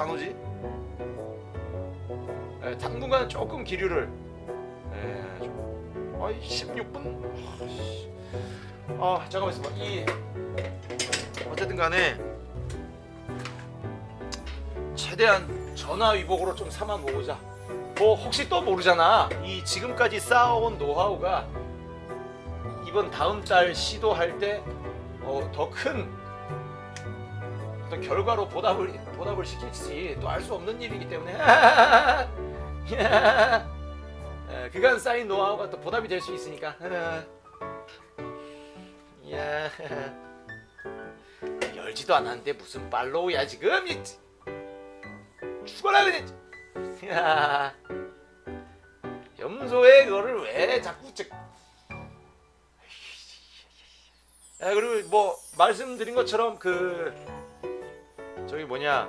안 오지? 예, 당분간 조금 기류를. 예, 좀, 아이 16분? 아 잠깐만 있어봐. 이 어쨌든 간에 최대한 전화 위복으로 좀 삼아 보자. 뭐 혹시 또 모르잖아. 이 지금까지 쌓아온 노하우가 이번 다음 달 시도할 때 어, 더큰 어떤 결과로 보답을 보답을 시킬지 또 알 수 없는 일이기 때문에. 에, 그간 쌓인 노하우가 또 보답이 될 수 있으니까. 야 열지도 않았는데 무슨 팔로우야 지금? 이- 죽어라 그냥. 야. 염소에 그거를 왜 자꾸 저... 야 그리고 뭐 말씀드린 것처럼 그 저기 뭐냐?